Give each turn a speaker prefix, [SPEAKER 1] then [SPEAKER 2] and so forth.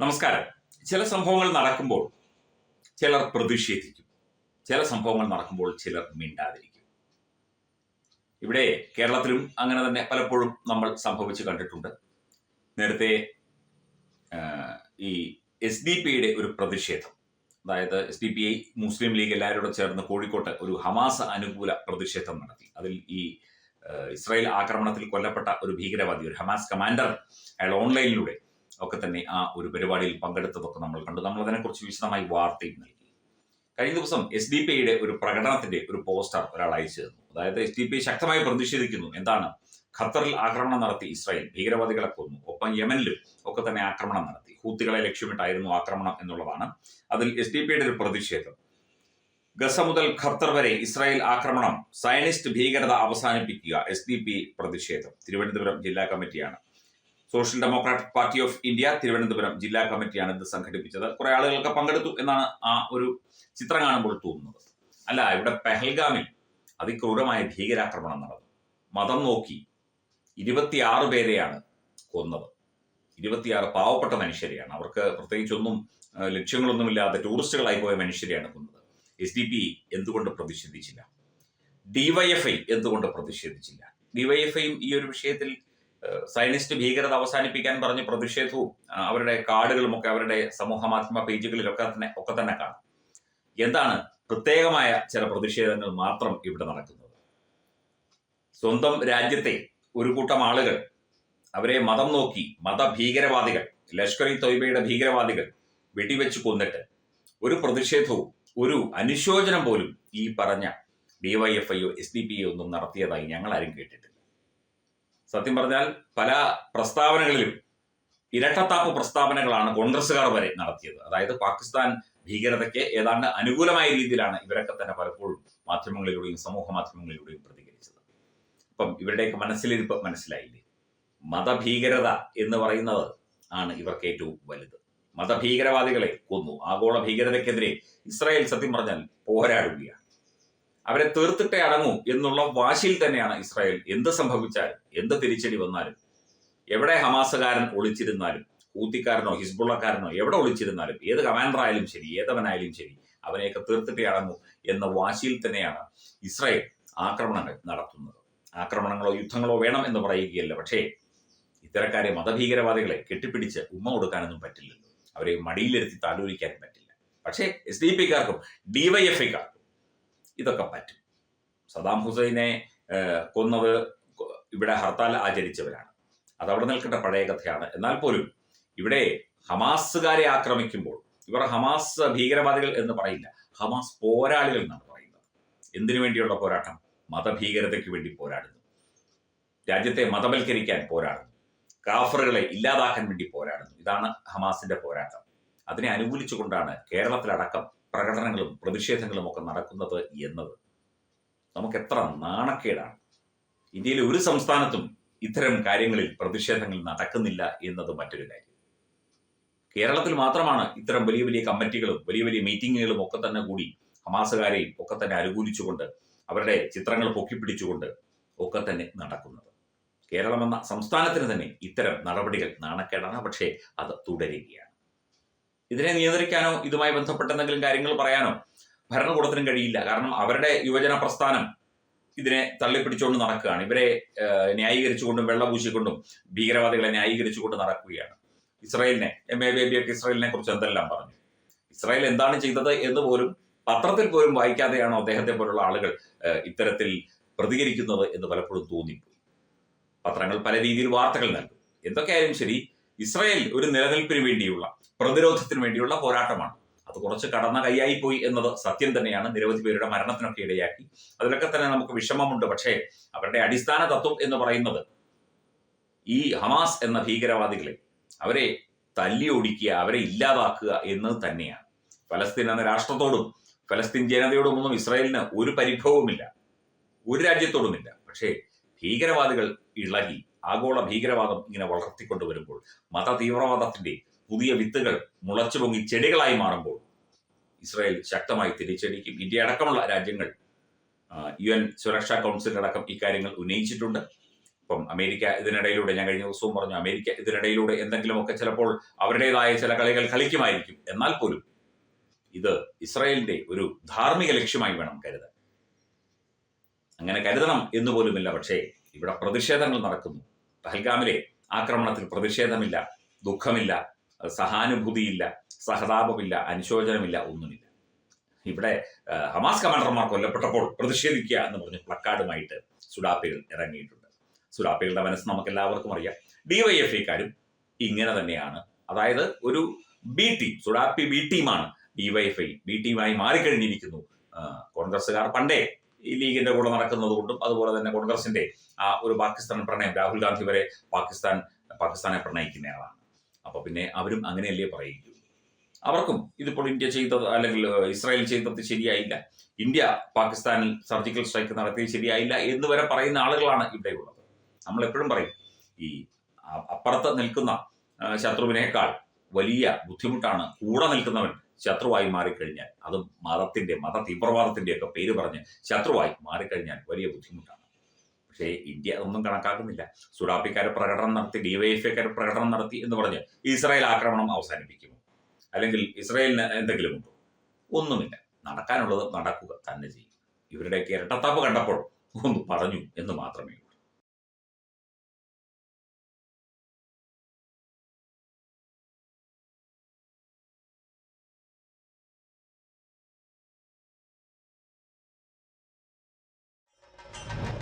[SPEAKER 1] നമസ്കാരം. ചില സംഭവങ്ങൾ നടക്കുമ്പോൾ ചിലർ പ്രതിഷേധിക്കും. ചില സംഭവങ്ങൾ നടക്കുമ്പോൾ ചിലർ മിണ്ടാതിരിക്കും. ഇവിടെ കേരളത്തിലും അങ്ങനെ തന്നെ പലപ്പോഴും നമ്മൾ സംഭവിച്ചു കണ്ടിട്ടുണ്ട്. നേരത്തെ ഈ എസ് ഡി പിയുടെ ഒരു പ്രതിഷേധം. അതായത് S D P I Muslim League എല്ലാവരോടും ചേർന്ന് കോഴിക്കോട്ട് ഒരു ഹമാസ് അനുകൂല പ്രതിഷേധം നടത്തി. അതിൽ ഈ ഇസ്രായേൽ ആക്രമണത്തിൽ കൊല്ലപ്പെട്ട ഒരു ഭീകരവാദി ഒരു ഹമാസ് കമാൻഡർ അയാൾ ഓൺലൈനിലൂടെ ഒക്കെ തന്നെ ആ ഒരു പരിപാടിയിൽ പങ്കെടുത്തതൊക്കെ നമ്മൾ കണ്ടു. നമ്മൾ അതിനെക്കുറിച്ച് വിശദമായി വാർത്തയും നൽകി. കഴിഞ്ഞ ദിവസം എസ് ഡി പി ഐയുടെ ഒരു പ്രകടനത്തിന്റെ ഒരു പോസ്റ്റർ ഒരാൾ അയച്ചു തന്നു. അതായത് എസ് ഡി പി ശക്തമായി പ്രതിഷേധിക്കുന്നു. എന്താണ്? ഖത്തറിൽ ആക്രമണം നടത്തി ഇസ്രായേൽ ഭീകരവാദികളെ കൊന്നു. ഒപ്പം യമനിലും ഒക്കെ തന്നെ ആക്രമണം നടത്തി. ഹൂത്തികളെ ലക്ഷ്യമിട്ടായിരുന്നു ആക്രമണം എന്നുള്ളതാണ് അതിൽ എസ് ഡി പി ഐയുടെ ഒരു പ്രതിഷേധം. ഗസ മുതൽ ഖത്തർ വരെ ഇസ്രായേൽ ആക്രമണം സയനിസ്റ്റ് ഭീകരത അവസാനിപ്പിക്കുക എസ് ഡി പി പ്രതിഷേധം. തിരുവനന്തപുരം ജില്ലാ കമ്മിറ്റിയാണ് social democratic party of India Thiruvananthapuram ജില്ലാ കമ്മിറ്റിയാണ് ഇത് സംഘടിപ്പിച്ചത്. കുറെ ആളുകളൊക്കെ പങ്കെടുത്തു എന്നാണ് ആ ഒരു ചിത്രം കാണുമ്പോൾ തോന്നുന്നത്. അല്ല ഇവിടെ പെഹൽഗാമിൽ അതിക്രൂരമായ ഭീകരാക്രമണം നടന്നു. മതം നോക്കി ഇരുപത്തിയാറ് പേരെയാണ് കൊന്നത്. ഇരുപത്തിയാറ് പാവപ്പെട്ട മനുഷ്യരെയാണ്. അവർക്ക് പ്രത്യേകിച്ചൊന്നും ലക്ഷ്യങ്ങളൊന്നുമില്ലാതെ ടൂറിസ്റ്റുകളായി പോയ മനുഷ്യരെയാണ് കൊന്നത്. എസ് ഡി പി എന്തുകൊണ്ട് പ്രതിഷേധിച്ചില്ല? ഡിവൈഎഫ്ഐ എന്തുകൊണ്ട് പ്രതിഷേധിച്ചില്ല? ഡിവൈഎഫ്ഐയും ഈ ഒരു വിഷയത്തിൽ സയനിസ്റ്റ് ഭീകരത അവസാനിപ്പിക്കാൻ പറഞ്ഞ് പ്രതിഷേധവും അവരുടെ കാർഡുകളും ഒക്കെ അവരുടെ സമൂഹ മാധ്യമ പേജുകളിലൊക്കെ തന്നെ ഒക്കെ തന്നെ കാണാം. എന്താണ് പ്രത്യേകമായ ചില പ്രതിഷേധങ്ങൾ മാത്രം ഇവിടെ നടക്കുന്നത്? സ്വന്തം രാജ്യത്തെ ഒരു കൂട്ടം ആളുകൾ അവരെ മതം നോക്കി മതഭീകരവാദികൾ ലഷ്കർ ഇ തൊയ്ബയുടെ ഭീകരവാദികൾ വെടിവെച്ച് കൊന്നിട്ട് ഒരു പ്രതിഷേധവും ഒരു അനുശോചനം പോലും ഈ പറഞ്ഞ ഡിവൈഎഫ്ഐയോ എസ് ഡി പി ഒന്നും നടത്തിയതായി ഞങ്ങൾ ആരും കേട്ടിട്ടില്ല. സത്യം പറഞ്ഞാൽ പല പ്രസ്താവനകളിലും ഇരട്ടത്താപ്പ് പ്രസ്താവനകളാണ് കോൺഗ്രസ്സുകാർ വരെ നടത്തിയത്. അതായത് പാകിസ്ഥാൻ ഭീകരതയ്ക്ക് ഏതാണ്ട് അനുകൂലമായ രീതിയിലാണ് ഇവരൊക്കെ തന്നെ പലപ്പോഴും മാധ്യമങ്ങളിലൂടെയും സമൂഹ മാധ്യമങ്ങളിലൂടെയും പ്രതികരിച്ചത്. അപ്പം ഇവരുടെയൊക്കെ മനസ്സിലിരിപ്പ് മനസ്സിലായില്ലേ? മതഭീകരത എന്ന് പറയുന്നത് ആണ് ഇവർക്ക് ഏറ്റവും വലുത്. മതഭീകരവാദികളെ കൊന്നു. ആഗോള ഭീകരതയ്ക്കെതിരെ ഇസ്രായേൽ സത്യം പറഞ്ഞാൽ പോരാടുകയാണ്. അവരെ തീർത്തിട്ടേ അടങ്ങൂ എന്നുള്ള വാശിയിൽ തന്നെയാണ് ഇസ്രായേൽ. എന്ത് സംഭവിച്ചാലും എന്ത് തിരിച്ചടി വന്നാലും എവിടെ ഹമാസുകാരൻ ഒളിച്ചിരുന്നാലും കൂത്തിക്കാരനോ ഹിസ്ബുള്ളക്കാരനോ എവിടെ ഒളിച്ചിരുന്നാലും ഏത് കമാൻഡർ ആയാലും ശരി ഏതവനായാലും ശരി അവനെയൊക്കെ തീർത്തിട്ടേ അടങ്ങൂ എന്ന വാശിയിൽ തന്നെയാണ് ഇസ്രായേൽ ആക്രമണങ്ങൾ നടത്തുന്നത്. ആക്രമണങ്ങളോ യുദ്ധങ്ങളോ വേണം എന്ന് പറയുകയല്ല. പക്ഷേ ഇത്തരക്കാരെ മതഭീകരവാദികളെ കെട്ടിപ്പിടിച്ച് ഉമ്മ കൊടുക്കാനൊന്നും പറ്റില്ലല്ലോ. അവരെ മടിയിലിരുത്തി താലോലിക്കാനും പറ്റില്ല. പക്ഷേ എസ് ഡി പിക്കാർക്കും ഡിവൈഎഫ്ഐക്കാർക്കും ഇതൊക്കെ പറ്റും. സദാം ഹുസൈനെ കൊന്നത് ഇവിടെ ഹർത്താൽ ആചരിച്ചവരാണ്. അത് അവിടെ നിൽക്കേണ്ട പഴയ കഥയാണ്. എന്നാൽ പോലും ഇവിടെ ഹമാസുകാരെ ആക്രമിക്കുമ്പോൾ ഇവർ ഹമാസ് ഭീകരവാദികൾ എന്ന് പറയില്ല ഹമാസ് പോരാളികൾ എന്നാണ് പറയുന്നത്. എന്തിനു വേണ്ടിയുള്ള പോരാട്ടം? മതഭീകരതയ്ക്ക് വേണ്ടി പോരാടുന്നു. രാജ്യത്തെ മതവൽക്കരിക്കാൻ പോരാടുന്നു. കാഫറുകളെ ഇല്ലാതാക്കാൻ വേണ്ടി പോരാടുന്നു. ഇതാണ് ഹമാസിന്റെ പോരാട്ടം. അതിനെ അനുകൂലിച്ചുകൊണ്ടാണ് കേരളത്തിലടക്കം പ്രകടനങ്ങളും പ്രതിഷേധങ്ങളും ഒക്കെ നടക്കുന്നത് എന്നത് നമുക്ക് എത്ര നാണക്കേടാണ്. ഇന്ത്യയിലെ ഒരു സംസ്ഥാനത്തും ഇത്തരം കാര്യങ്ങളിൽ പ്രതിഷേധങ്ങൾ നടക്കുന്നില്ല എന്നത് മറ്റൊരു കാര്യം. കേരളത്തിൽ മാത്രമാണ് ഇത്തരം വലിയ വലിയ കമ്മിറ്റികളും വലിയ വലിയ മീറ്റിങ്ങുകളും ഒക്കെ തന്നെ കൂടി ഹമാസുകാരെയും ഒക്കെ തന്നെ അനുകൂലിച്ചുകൊണ്ട് അവരുടെ ചിത്രങ്ങൾ പൊക്കിപ്പിടിച്ചുകൊണ്ട് ഒക്കെ തന്നെ നടക്കുന്നത്. കേരളം എന്ന സംസ്ഥാനത്തിന് തന്നെ ഇത്തരം നടപടികൾ നാണക്കേടാണ്. പക്ഷേ അത് തുടരുകയാണ്. ഇതിനെ നിയന്ത്രിക്കാനോ ഇതുമായി ബന്ധപ്പെട്ട എന്തെങ്കിലും കാര്യങ്ങൾ പറയാനോ ഭരണകൂടത്തിനും കഴിയില്ല. കാരണം അവരുടെ യുവജന പ്രസ്ഥാനം ഇതിനെ തള്ളിപ്പിടിച്ചുകൊണ്ട് നടക്കുകയാണ്. ഇവരെ ന്യായീകരിച്ചുകൊണ്ടും വെള്ളപൂശിക്കൊണ്ടും ഭീകരവാദികളെ ന്യായീകരിച്ചുകൊണ്ട് നടക്കുകയാണ്. ഇസ്രായേലിനെ എം എ ബേബിയൊക്കെ ഇസ്രായേലിനെ കുറിച്ച് എന്തെല്ലാം പറഞ്ഞു? ഇസ്രായേൽ എന്താണ് ചെയ്തത് എന്ന് പോലും പത്രത്തിൽ പോലും വായിക്കാതെയാണോ അദ്ദേഹത്തെ പോലുള്ള ആളുകൾ ഇത്തരത്തിൽ പ്രതികരിക്കുന്നത് എന്ന് പലപ്പോഴും തോന്നിപ്പോയി. പത്രങ്ങൾ പല രീതിയിൽ വാർത്തകൾ നൽകും. എന്തൊക്കെയായാലും ശരി ഇസ്രായേൽ ഒരു നിലനിൽപ്പിന് വേണ്ടിയുള്ള പ്രതിരോധത്തിന് വേണ്ടിയുള്ള പോരാട്ടമാണ്. അത് കുറച്ച് കടന്ന കൈയായി പോയി എന്നത് സത്യം തന്നെയാണ്. നിരവധി പേരുടെ മരണത്തിനൊക്കെ ഇടയാക്കി. അതിലൊക്കെ തന്നെ നമുക്ക് വിഷമമുണ്ട്. പക്ഷേ അവരുടെ അടിസ്ഥാന തത്വം എന്ന് പറയുന്നത് ഈ ഹമാസ് എന്ന ഭീകരവാദികളെ അവരെ തല്ലി ഒടിക്കുക അവരെ ഇല്ലാതാക്കുക എന്നത് തന്നെയാണ്. ഫലസ്തീൻ എന്ന രാഷ്ട്രത്തോടും ഫലസ്തീൻ ജനതയോടുമൊന്നും ഇസ്രായേലിന് ഒരു പരിഭവവുമില്ല. ഒരു രാജ്യത്തോടുമില്ല. പക്ഷേ ഭീകരവാദികൾ ഇളകി ആഗോള ഭീകരവാദം ഇങ്ങനെ വളർത്തിക്കൊണ്ടുവരുമ്പോൾ മത തീവ്രവാദത്തിന്റെ പുതിയ വിത്തുകൾ മുളച്ചു പൊങ്ങി ചെടികളായി മാറുമ്പോൾ ഇസ്രായേൽ ശക്തമായി തിരിച്ചടിക്കും. ഇന്ത്യ അടക്കമുള്ള രാജ്യങ്ങൾ യു എൻ സുരക്ഷാ കൗൺസിലടക്കം ഇക്കാര്യങ്ങൾ ഉന്നയിച്ചിട്ടുണ്ട്. ഇപ്പം അമേരിക്ക ഇതിനിടയിലൂടെ ഞാൻ കഴിഞ്ഞ ദിവസവും പറഞ്ഞു അമേരിക്ക ഇതിനിടയിലൂടെ എന്തെങ്കിലുമൊക്കെ ചിലപ്പോൾ അവരുടേതായ ചില കളികൾ കളിക്കുമായിരിക്കും. എന്നാൽ പോലും ഇത് ഇസ്രായേലിന്റെ ഒരു ധാർമ്മിക ലക്ഷ്യമായി വേണം കരുതാൻ. അങ്ങനെ കരുതണം എന്ന് പോലുമില്ല പക്ഷേ ഇവിടെ പ്രതിഷേധങ്ങൾ നടക്കുന്നു. പഹൽഗാമിലെ ആക്രമണത്തിൽ പ്രതിഷേധമില്ല ദുഃഖമില്ല സഹാനുഭൂതിയില്ല സഹതാപമില്ല അനുശോചനമില്ല ഒന്നുമില്ല. ഇവിടെ ഹമാസ് കമാൻഡർമാർ കൊല്ലപ്പെട്ടപ്പോൾ പ്രതിഷേധിക്കുക എന്ന് പറഞ്ഞ് പ്ലക്കാർഡുമായിട്ട് സുഡാപ്പികൾ ഇറങ്ങിയിട്ടുണ്ട്. സുഡാപ്പികളുടെ മനസ്സ് നമുക്ക് എല്ലാവർക്കും അറിയാം ഡിവൈഎഫ്ഐക്കാരും ഇങ്ങനെ തന്നെയാണ്. അതായത് ഒരു ബി ടീം സുഡാപ്പി ബി ടീമാണ് ഡിവൈഎഫ്ഐ ബി ടീമായി മാറിക്കഴിഞ്ഞിരിക്കുന്നു. കോൺഗ്രസ്സുകാർ പണ്ടേ ഈ ലീഗിന്റെ കൂടെ നടക്കുന്നത് കൊണ്ടും അതുപോലെ തന്നെ കോൺഗ്രസിന്റെ ആ ഒരു പാകിസ്ഥാൻ പ്രണയം രാഹുൽ ഗാന്ധി വരെ പാകിസ്ഥാൻ പാകിസ്ഥാനെ പ്രണയിക്കുന്നയാളാണ് അപ്പൊ പിന്നെ അവരും അങ്ങനെയല്ലേ പറയുകയുള്ളൂ. അവർക്കും ഇതിപ്പോൾ ഇന്ത്യ ചെയ്തത് അല്ലെങ്കിൽ ഇസ്രായേൽ ചെയ്തത് ശരിയായില്ല. ഇന്ത്യ പാകിസ്ഥാനിൽ സർജിക്കൽ സ്ട്രൈക്ക് നടത്തിയത് ശരിയായില്ല എന്ന് വരെ പറയുന്ന ആളുകളാണ് ഇവിടെയുള്ളത് നമ്മൾ എപ്പോഴും പറയും ഈ അപ്പുറത്ത് നിൽക്കുന്ന ശത്രുവിനേക്കാൾ വലിയ ബുദ്ധിമുട്ടാണ് കൂടെ നിൽക്കുന്നവൻ ശത്രുവായി മാറിക്കഴിഞ്ഞാൽ അത് മതത്തിന്റെ മത തീവ്രവാദത്തിന്റെ ഒക്കെ പേര് പറഞ്ഞ് ശത്രുവായി മാറിക്കഴിഞ്ഞാൽ വലിയ ബുദ്ധിമുട്ടാണ്. പക്ഷേ ഇന്ത്യ അതൊന്നും കണക്കാക്കുന്നില്ല. സുഡാപ്പിക്കാർ പ്രകടനം നടത്തി ഡിവൈഎഫ്ഐക്കാർ പ്രകടനം നടത്തി എന്ന് പറഞ്ഞ് ഇസ്രായേൽ ആക്രമണം അവസാനിപ്പിക്കുമോ? അല്ലെങ്കിൽ ഇസ്രായേലിന് എന്തെങ്കിലും ഉണ്ടോ? ഒന്നുമില്ല. നടക്കാനുള്ളത് നടക്കുക തന്നെ ചെയ്യും. ഇവരുടെയൊക്കെ ഇരട്ടത്താപ്പ് കണ്ടപ്പോൾ ഒന്ന് പറഞ്ഞു എന്ന് മാത്രമേ